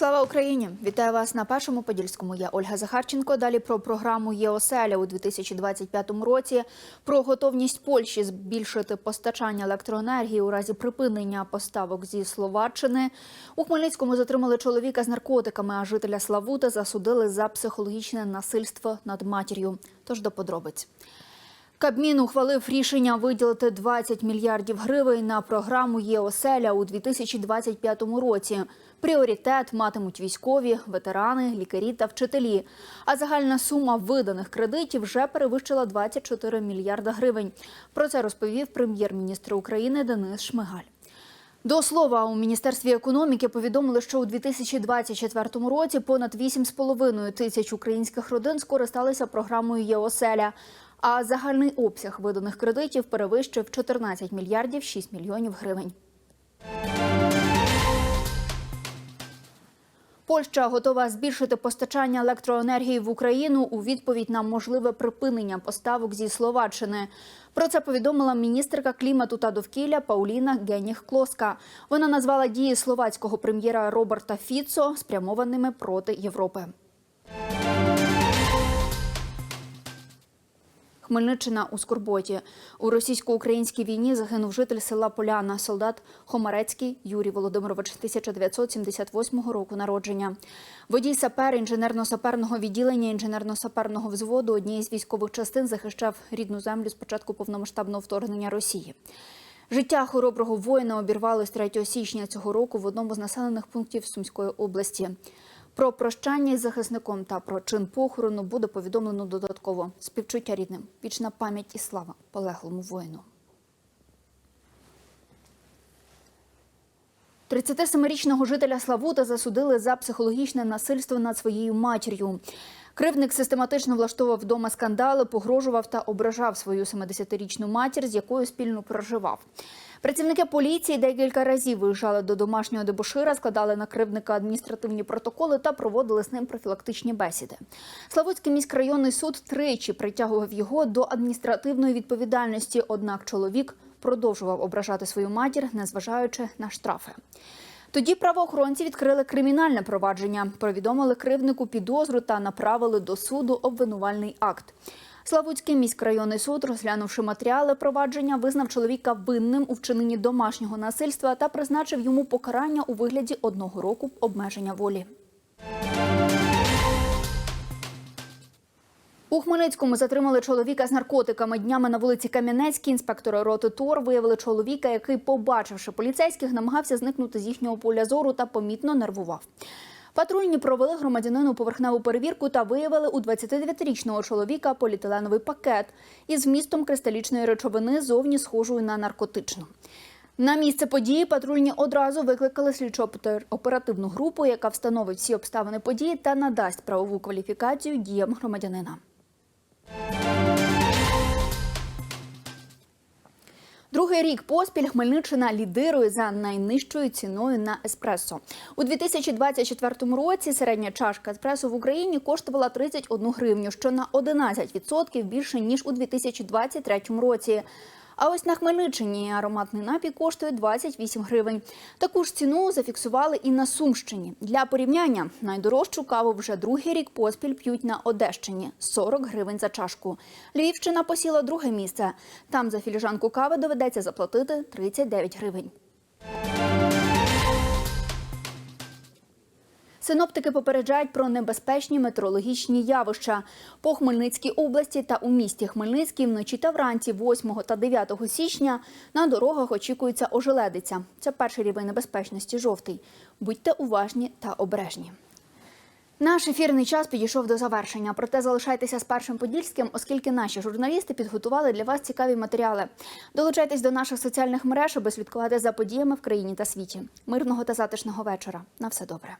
Україні! Вітаю вас на першому подільському. Я Ольга Захарченко. Далі про програму ЄОСЕЛЯ у 2025 році. Про готовність Польщі збільшити постачання електроенергії у разі припинення поставок зі Словаччини. У Хмельницькому затримали чоловіка з наркотиками, а жителя Славута засудили за психологічне насильство над матір'ю. Тож до подробиць. Кабмін ухвалив рішення виділити 20 мільярдів гривень на програму ЄОСЕЛЯ у 2025 році. Пріоритет матимуть військові, ветерани, лікарі та вчителі. А загальна сума виданих кредитів вже перевищила 24 мільярда гривень. Про це розповів прем'єр-міністр України Денис Шмигаль. До слова, у міністерстві економіки повідомили, що у 2024 році понад 8,5 тисяч українських родин скористалися програмою ЄОСЕЛЯ. А загальний обсяг виданих кредитів перевищив 14 мільярдів 6 мільйонів гривень. Польща готова збільшити постачання електроенергії в Україну у відповідь на можливе припинення поставок зі Словаччини. Про це повідомила міністерка клімату та довкілля Пауліна Геніх Клоска. Вона назвала дії словацького прем'єра Роберта Фіцо спрямованими проти Європи. Хмельниччина у Скорботі. У російсько-українській війні загинув житель села Поляна, солдат Хомарецький Юрій Володимирович, 1978 року народження. Водій сапер інженерно-саперного відділення інженерно-саперного взводу однієї з військових частин захищав рідну землю з початку повномасштабного вторгнення Росії. Життя хороброго воїна обірвалось 3 січня цього року в одному з населених пунктів Сумської області. Про прощання із захисником та про чин похорону буде повідомлено додатково. Співчуття рідним, вічна пам'ять і слава полеглому воїну. 37-річного жителя Славута засудили за психологічне насильство над своєю матір'ю. Кривник систематично влаштовував вдома скандали, погрожував та ображав свою 70-річну матір, з якою спільно проживав. Працівники поліції декілька разів виїжджали до домашнього дебошира, складали на кривника адміністративні протоколи та проводили з ним профілактичні бесіди. Славутський міськрайонний суд тричі притягував його до адміністративної відповідальності. Однак чоловік продовжував ображати свою матір, незважаючи на штрафи. Тоді правоохоронці відкрили кримінальне провадження, повідомили кривнику підозру та направили до суду обвинувальний акт. Славутський міськрайонний суд, розглянувши матеріали провадження, визнав чоловіка винним у вчиненні домашнього насильства та призначив йому покарання у вигляді одного року обмеження волі. У Хмельницькому затримали чоловіка з наркотиками. Днями на вулиці Кам'янецькій інспектори роти ТОР виявили чоловіка, який, побачивши поліцейських, намагався зникнути з їхнього поля зору та помітно нервував. Патрульні провели громадянину поверхневу перевірку та виявили у 29-річного чоловіка поліетиленовий пакет із вмістом кристалічної речовини, зовні схожою на наркотичну. На місце події патрульні одразу викликали слідчо-оперативну групу, яка встановить всі обставини події та надасть правову кваліфікацію діям громадянина. Другий рік поспіль Хмельниччина лідирує за найнижчою ціною на еспресо. У 2024 році середня чашка еспресо в Україні коштувала 31 гривню, що на 11% більше ніж у 2023 році. А ось на Хмельниччині ароматний напій коштує 28 гривень. Таку ж ціну зафіксували і на Сумщині. Для порівняння найдорожчу каву вже другий рік поспіль п'ють на Одещині 40 гривень за чашку. Львівщина посіла друге місце. Там за філіжанку кави доведеться заплатити 39 гривень. Синоптики попереджають про небезпечні метеорологічні явища. По Хмельницькій області та у місті Хмельницький вночі та вранці 8 та 9 січня на дорогах очікується ожеледиця. Це перший рівень небезпечності жовтий. Будьте уважні та обережні. Наш ефірний час підійшов до завершення. Проте залишайтеся з першим подільським, оскільки наші журналісти підготували для вас цікаві матеріали. Долучайтесь до наших соціальних мереж, аби слідкувати за подіями в країні та світі. Мирного та затишного вечора. На все добре.